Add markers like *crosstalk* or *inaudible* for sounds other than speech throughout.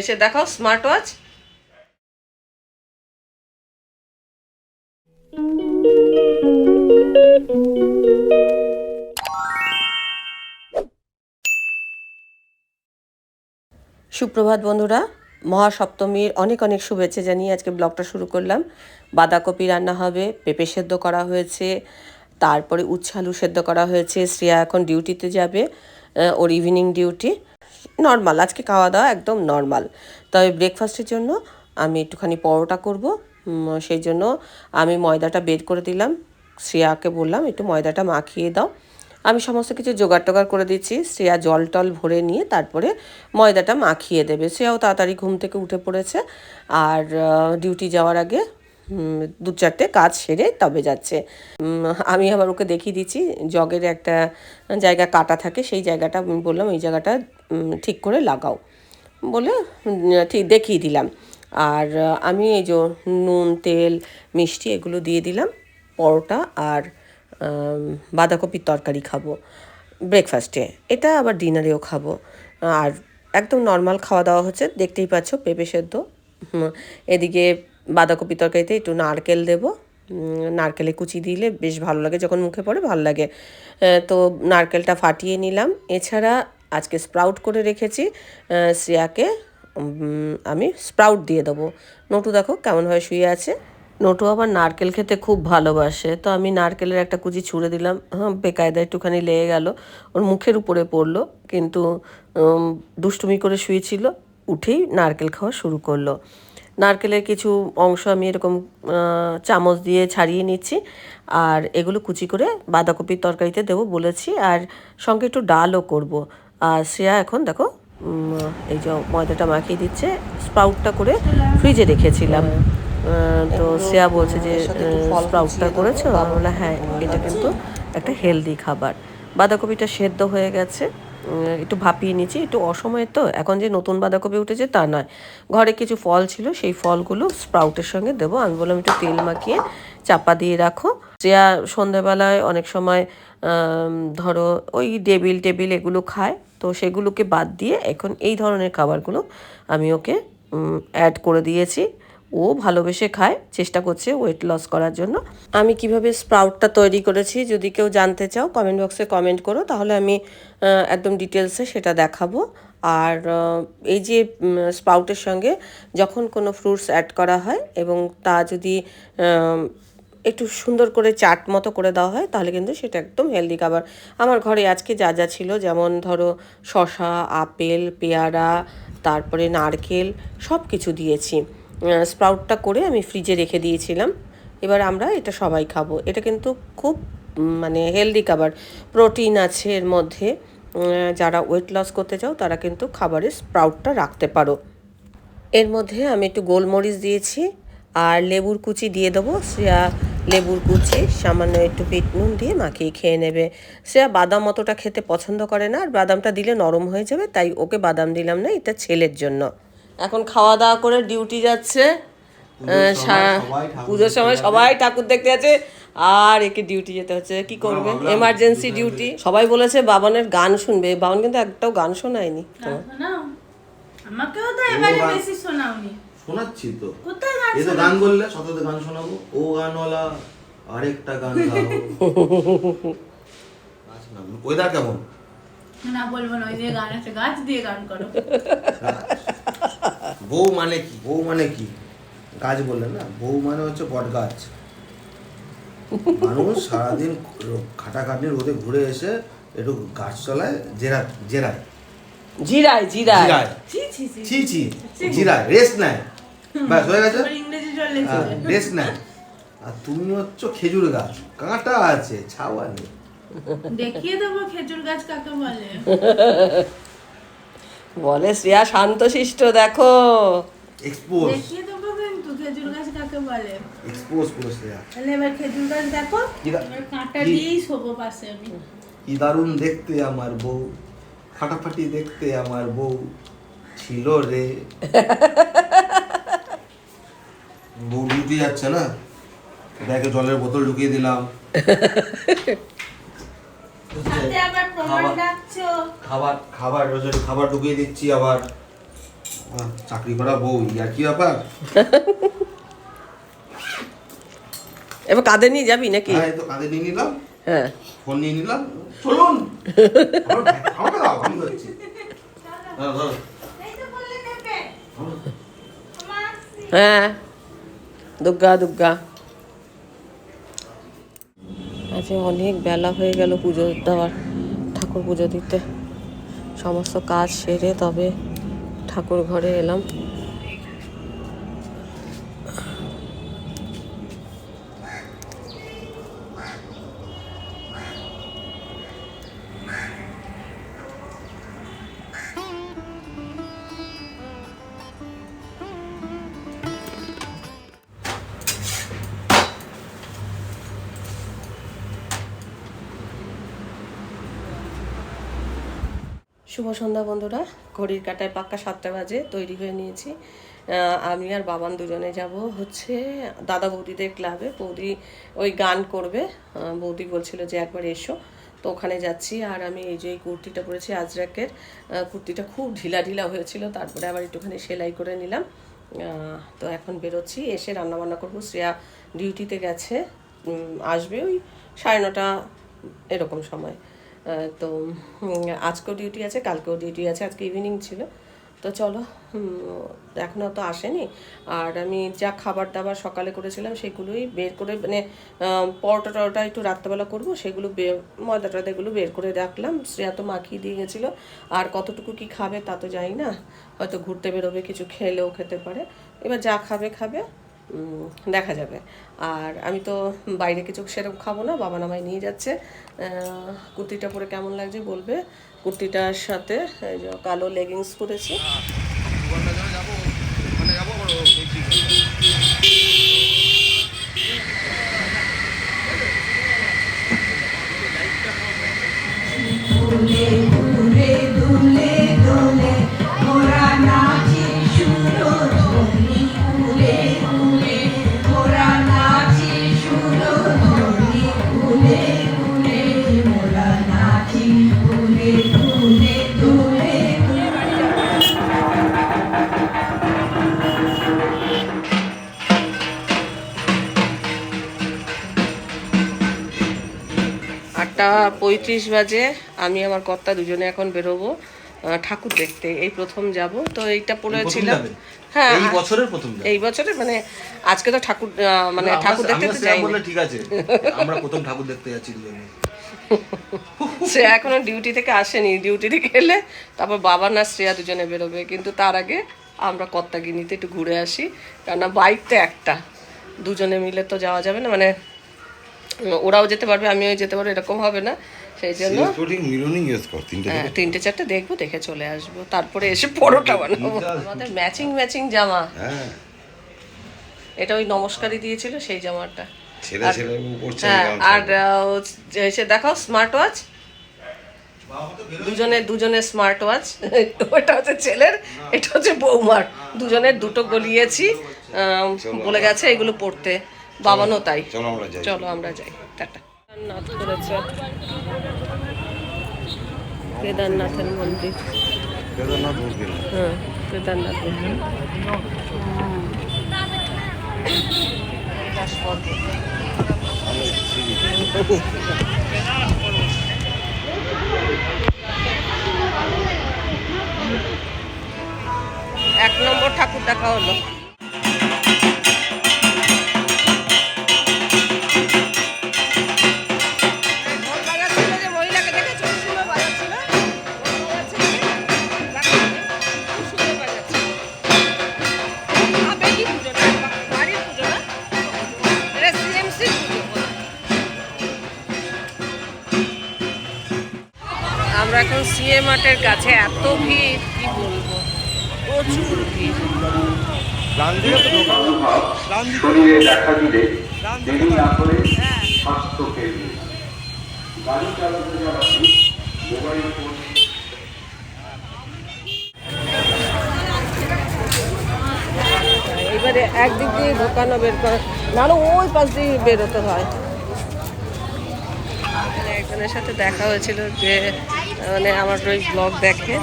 এসে দেখাও smart watch সুপ্রভাত বন্ধুরা, মহাসপ্তমীর অনেক অনেক শুভেচ্ছা জানিয়ে আজকে ব্লগটা শুরু করলাম। বাঁধাকপি রান্না হবে, পেঁপে সেদ্ধ করা হয়েছে, তারপরে উচ্ছে আলু সেদ্ধ করা হয়েছে, শ্রেয়া এখন ডিউটিতে যাবে ওর ইভিনিং ডিউটি নর্মাল আজকে খাওয়া দাওয়া একদম নর্মাল তবে ব্রেকফাস্টের জন্য আমি একটুখানি পরোটা করব সেই জন্য আমি ময়দাটা বের করে দিলাম। শ্রেয়াকে বললাম, একটু ময়দাটা মাখিয়ে দাও। আমি সমস্ত কিছু জোগাড় টোগাড় করে দিচ্ছি। শ্রেয়া জল টল ভরে নিয়ে তারপরে ময়দাটা মাখিয়ে দেবে। শ্রেয়াও তাড়াতাড়ি ঘুম থেকে উঠে পড়েছে। আর ডিউটি যাওয়ার আগে দু চারটে কাজ সেরে তবে যাচ্ছে। আমি আবার ওকে দেখিয়ে দিচ্ছি, জগের একটা জায়গা কাটা থাকে, সেই জায়গাটা আমি বললাম এই জায়গাটা ঠিক করে লাগাও। বলে ঠিক দেখিয়ে দিলাম। আর আমি এই যে নুন, তেল, মিষ্টি এগুলো দিয়ে দিলাম, পরোটা আর বাঁধাকপির তরকারি খাব ব্রেকফাস্টে এটা আবার ডিনারেও খাব। আর, একদম নর্মাল খাওয়া দাওয়া হচ্ছে, দেখতেই পাচ্ছ, পেঁপে সেদ্ধ। এদিকে বাঁধাকপি তরকারিতে একটু নারকেল দেবো। নারকেলে কুচি দিলে বেশ ভালো লাগে, যখন মুখে পড়ে ভালো লাগে। তো নারকেলটা ফাটিয়ে নিলাম। এছাড়া আজকে স্প্রাউট করে রেখেছি শ্রেয়াকে। আমি স্প্রাউট দিয়ে দেবো। নটু দেখো কেমনভাবে শুয়ে আছে। নটু আবার নারকেল খেতে খুব ভালোবাসে, তো আমি নারকেলের একটা কুচি ছুঁড়ে দিলাম। হ্যাঁ বেকায়দা একটুখানি লেগে গেল, ওর মুখের উপরে পড়ল, কিন্তু দুষ্টুমি করে শুয়েছিল, উঠেই নারকেল খাওয়া শুরু করল। নারকেলের কিছু অংশ আমি এরকম চামচ দিয়ে ছাড়িয়ে নিচ্ছি। আর এগুলো কুচি করে বাঁধাকপির তরকারিতে দেবো বলেছি। আর সঙ্গে একটু ডালও করব। আর শ্রেয়া এখন দেখো এই যে ময়দাটা মাখিয়ে দিচ্ছে, স্প্রাউটটা করে ফ্রিজে রেখেছিলাম। তো শ্রেয়া বলছে যে স্প্রাউটটা করেছ? হ্যাঁ এটা কিন্তু একটা হেলদি খাবার। বাঁধাকপিটা সেদ্ধ হয়ে গেছে। একটু ভাপিয়ে নিয়েছি, একটু অসময়ে তো, এখন যে নতুন বাঁধাকপি উঠেছে তা নয়। ঘরে কিছু ফল ছিল, সেই ফলগুলো স্প্রাউটের সঙ্গে দেবো। আমি বললাম একটু তেল মাখিয়ে চাপা দিয়ে রাখো। শ্রেয়া সন্ধেবেলায় অনেক সময় ধরো ওই ডেবিল টেবিল এগুলো খায়, তো সেগুলোকে বাদ দিয়ে এখন এই ধরনের খাবারগুলো আমি ওকে অ্যাড করে দিয়েছি। ও ভালোবেসে খায়, চেষ্টা করছে ওয়েট লস করার জন্য। আমি কীভাবে স্প্রাউটটা তৈরি করেছি যদি কেউ জানতে চাও কমেন্ট বক্সে কমেন্ট করো, তাহলে আমি একদম ডিটেলসে সেটা দেখাবো। আর এই যে স্প্রাউটের সঙ্গে যখন কোনো ফ্রুটস অ্যাড করা হয় এবং তা যদি একটু সুন্দর করে চাট মতো করে দেওয়া হয়, তাহলে কিন্তু সেটা একদম হেলদি খাবার। আমার ঘরে আজকে যা যা ছিল, যেমন ধরো শশা আপেল, পেয়ারা, তারপরে নারকেল সব কিছু দিয়েছি। স্প্রাউটটা করে আমি ফ্রিজে রেখে দিয়েছিলাম। এবার আমরা এটা সবাই খাব। এটা কিন্তু খুব মানে হেলদি খাবার। প্রোটিন আছে এর মধ্যে। যারা ওয়েট লস করতে চাও, তারা কিন্তু খাবারে স্প্রাউটটা রাখতে পারো। এর মধ্যে আমি একটু গোলমরিচ দিয়েছি আর লেবুর কুচি দিয়ে দেবো। শ্রেয়া লেবুর কুচি, সামান্য একটু বিট নুন দিয়ে মাখিয়ে খেয়ে নেবে। শ্রেয়া বাদাম অতটা খেতে পছন্দ করে না। আর বাদামটা দিলে নরম হয়ে যাবে, তাই ওকে বাদাম দিলাম না, এটা ছেলের জন্য। এখন খাওয়া দাওয়া করে ডিউটি যাচ্ছে। পুজোর সময় সবাই ঠাকুর দেখতে যাচ্ছে। আর একে ডিউটি যেতে হচ্ছে। কি করবে? এমার্জেন্সি ডিউটি সবাই বলেছে বাবানের গান শুনবে। বাবান কিন্তু একটাও গান শোনায়নি। আমাকেও তো এবারে বেশি শোনাওনি। শোনাচ্ছি তো। কোথায় গান এই তো গান বললে শততে গান শোনাবো। ও গানওয়ালা আরেকটা গান গাও ওয়েদার কেমন? না বলব না ওই যে গান আছে গাছ দিয়ে গান করো। বউ মানে কি? বউ মানে কি? গাছ বললেন না বউ মানে হচ্ছে বট গাছ। মানুষ সারাদিন খাটাখাটনি রোদে ঘুরে এসে একটু গাছ তলায় জেরা জেরায়। জিরায় জিরায়। জিরায়। ছি ছি ছি। ছি ছি। জিরায়। রেস্ট নেয়। ব্যাস হয়ে গেছে? ওর ইংরেজি চলে রেস্ট নেয়। আর তুমি হচ্ছে খেজুর গাছ। কাঁটা আছে ছাওয়া নেই। দেখিয়ে দেবো খেজুর গাছ কাকে বলে। *laughs* বলে শ্রেয়া শান্তশিষ্ট দেখো। এক্সপোজ দেখিয়ে দেবো কিন্তু খেজুর গাছ কাকে বলে? এক্সপোজ করেছে তাহলে এবার খেজুর গাছ দেখো কি দা- এবার কাঁটা দিয়েই শোবো পাশে আমি। কি দারুণ দেখতে আমার বউ। ফাটাফাটি দেখতে আমার বউ। ছিল রে। বউ ডিউটি যাচ্ছে না? ব্যাগে জলের বোতল ঢুকিয়ে দিলাম। *laughs* আবার খাবার- খাবার খাবার রোজের খাবার ঢুকিয়ে দিচ্ছি আবার চাকরি করা বউ ইয়ার কি ব্যাপার? এবার কাঁধে নিয়ে যাবি নাকি? হ্যাঁ তো কাঁধে নিয়ে নিলাম। হ্যাঁ। ফোন নিয়ে নিলাম। চলুন। আমাকে দাও আমি ধরছি ধরো, ধরো। হ্যাঁ। দুর্গা দুর্গা আজকে অনেক বেলা হয়ে গেল পুজো দেওয়ার, ঠাকুর পুজো দিতে। সমস্ত কাজ সেরে তবে ঠাকুর ঘরে এলাম। সন্ধ্যা বন্ধুরা, ঘড়ির কাটায় পাক্কা সাতটা বাজে, তৈরি হয়ে নিয়েছি। আমি আর বাবান দুজনে যাব হচ্ছে দাদা বৌদিদের ক্লাবে বৌদি ওই গান করবে। বৌদি বলছিল যে একবার এসো। তো ওখানে যাচ্ছি আর আমি এই যে এই কুর্তিটা পরেছি, আজরাকের কুর্তিটা খুব ঢিলা ঢিলা হয়েছিল, তারপরে আবার একটুখানি সেলাই করে নিলাম। তো এখন বেরোচ্ছি, এসে রান্নাবান্না করব। শ্রেয়া ডিউটিতে গেছে আসবে ওই সাড়ে নটা এরকম সময়। তো আজকেও ডিউটি আছে, কালকেও ডিউটি আছে, আজকে ইভিনিং ছিল। তো চলো এখনও তো আসেনি। আর আমি যা খাবার দাবার সকালে করেছিলাম, সেগুলোই বের করে মানে পরোটা টরোটা একটু রাত্রেবেলা করব, সেগুলো ময়দা টয়দা এগুলো বের করে রাখলাম। শ্রেয়া তো মাখিয়ে দিয়ে গেছিল। আর কতটুকু কি খাবে তা তো জানি না। হয়তো ঘুরতে বেরোবে, কিছু খেলেও খেতে পারে। এবার যা খাবে খাবে। দেখা যাবে। আর আমি তো বাইরে কিছু সেরকম খাব না, বাবা নামায় নিয়ে যাচ্ছে। কুর্তিটা পরে কেমন লাগছে বলবে? কুর্তিটার সাথে কালো লেগিংস পরেছি। পঁয়ত্রিশ বাজে আমি আমার কর্তা দুজনে এখন বেরোবো ঠাকুর দেখতে এই প্রথম যাব। তো এইটা পড়েছিলাম? হ্যাঁ এই বছরের প্রথম এই বছরে মানে আজকে তো ঠাকুর মানে ঠাকুর দেখতে তো বললে ঠিক আছে। *laughs* আমরা প্রথম ঠাকুর দেখতে যাচ্ছি দুজনে। *laughs* সে এখনও ডিউটি থেকে আসেনি। ডিউটি থেকে এলে তারপর বাবা না শ্রেয়া দুজনে বেরোবে। কিন্তু তার আগে আমরা কর্তাগিনিতে একটু ঘুরে আসি। কেননা বাইক তো একটা। দুজনে মিলে তো যাওয়া যাবে না। মানে ওরাও যেতে পারবে আমিও যেতে পারব এরকম হবে না। সেই জন্য মিরনিং ইউজ কর তিনটে হ্যাঁ তিনটে চারটে দেখব দেখে চলে আসব। তারপরে এসে পরোটা বানাবো। আমাদের ম্যাচিং ম্যাচিং জামা। হ্যাঁ। এটা ওই নমস্কারই দিয়েছিল সেই জামাটা। ছেলে আর- ছেলে হ্যাঁ এসে দেখাও স্মার্ট ওয়াচ দুজনে দুজনের স্মার্ট ওয়াচ ওটা হচ্ছে ছেলের এটা হচ্ছে বৌমার। দুজনের দুটো গলিয়েছি। বলে গেছে এগুলো পড়তে। বাবানও তাই। চলো চলো আমরা যাই। টাটা। নাথ করেছে। কেদারনাথের মন্দির। কেদারনাথ হ্যাঁ কেদারনাথ মন্দির। এক নম্বর ঠাকুর দেখা হলো সিএ মাঠের কাছে এত ভিড় কি বলব? প্রচুর ভিড়। শরীরে দেখা দিলে দেরি না করে স্বাস্থ্য কেন্দ্রে। গাড়ি চালাতে যাওয়া মোবাইল ফোন এবারে একদিক দিয়ে ঢোকানো বের করে। নাহলে ওই পাশ দিয়ে বেরোতে হয়। একজনের সাথে দেখা হয়েছিল যে মানে আমার ওই ব্লগ দেখে।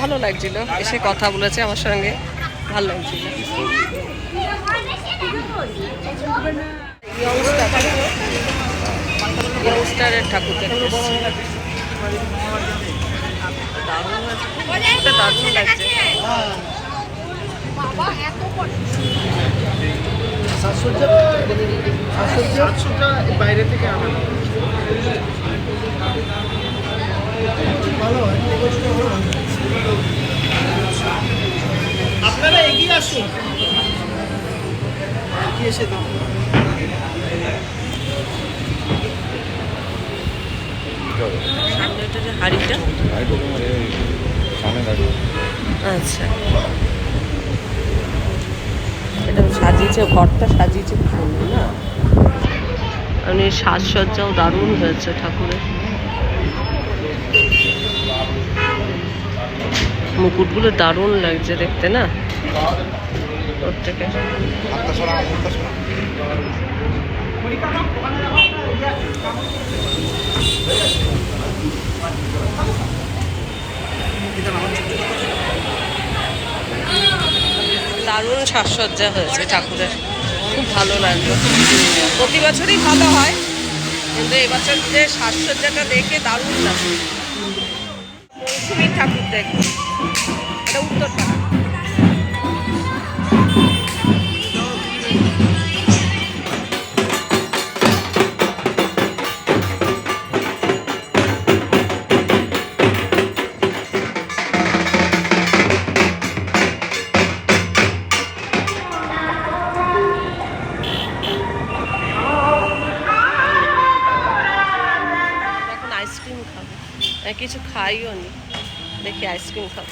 ভালো লাগছিল, এসে কথা বলেছে আমার সঙ্গে। ভালো লাগছিল। লাগছে। বাইরে থেকে আনা। আপনারা এগিয়ে আসুন। আচ্ছা। এটা সাজিয়েছে ঘরটা সাজিয়েছে না? মানে সাজসজ্জাও দারুণ হয়েছে ঠাকুরের। মুকুটগুলো দারুণ লাগছে দেখতে, না? প্রত্যেকে। হাতটা সরা হাতটা সরা দারুণ সাজসজ্জা হয়েছে ঠাকুরের। খুব ভালো লাগল। প্রতি বছরই ভালো হয়, কিন্তু এবছর যে সাজসজ্জাটা দেখে দারুণ লাগল। মৌসুমী ঠাকুর দেখব এটা উত্তরপাড়া আইসক্রিম খাব। আমি কিছু খাইও নি দেখি আইসক্রিম খাব।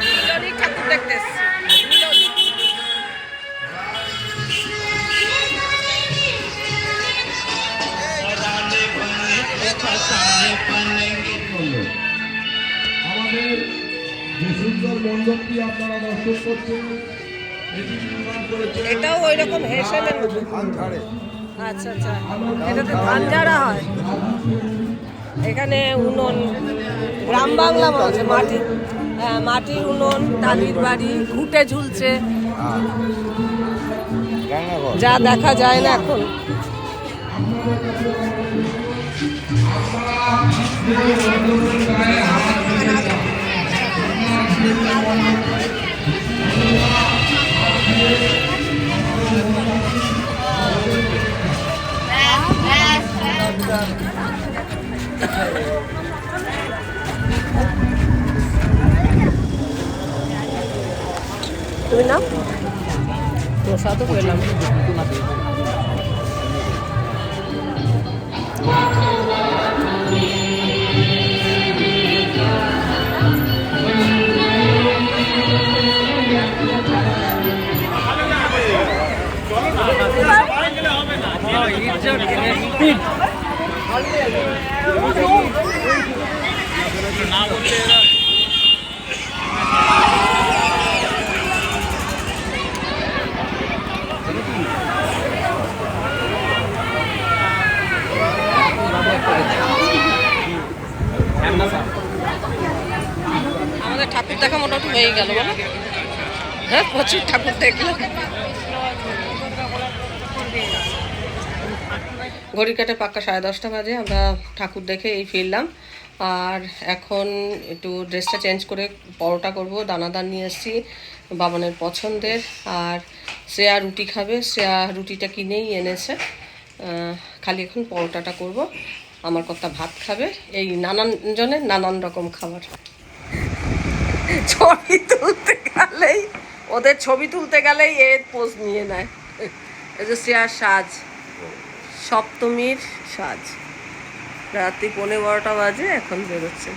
মিলনী ঠাকুর দেখতে যে সুন্দর মণ্ডপটি আপনারা দর্শন করছেন। এটি নির্মাণ করেছে এটাও ওই রকম হেসেলের আচ্ছা আচ্ছা। এটাতে ধান ঝাড়া হয়। এখানে উনুন গ্রাম বাংলা মনে হচ্ছে মাটি হ্যাঁ মাটির উনুন টালির বাড়ি ঘুটে ঝুলছে। যা দেখা যায় না এখন। তুমি না প্রসাদও পেলাম। হয়ে গেল বলো। হ্যাঁ প্রচুর ঠাকুর দেখলাম। ঘড়ির কাটে পাক্কা সাড়ে দশটা বাজে, আমরা ঠাকুর দেখে এই ফিরলাম। আর এখন একটু ড্রেসটা চেঞ্জ করে পরোটা করব, দানাদার নিয়ে এসেছি বাবানের পছন্দের। আর শ্রেয়া রুটি খাবে, শ্রেয়া রুটিটা কিনেই এনেছে। খালি এখন পরোটাটা করব। আমার কর্তা ভাত খাবে, এই নানান জনের নানান রকম খাবার। ছবি তুলতে গেলেই, ওদের ছবি তুলতে গেলেই এর পোজ নিয়ে নেয়। এই যে শ্রেয়ার সাজ, সপ্তমীর সাজ। রাত্রি পনেরো বারোটা বাজে, এখন বেরোচ্ছে।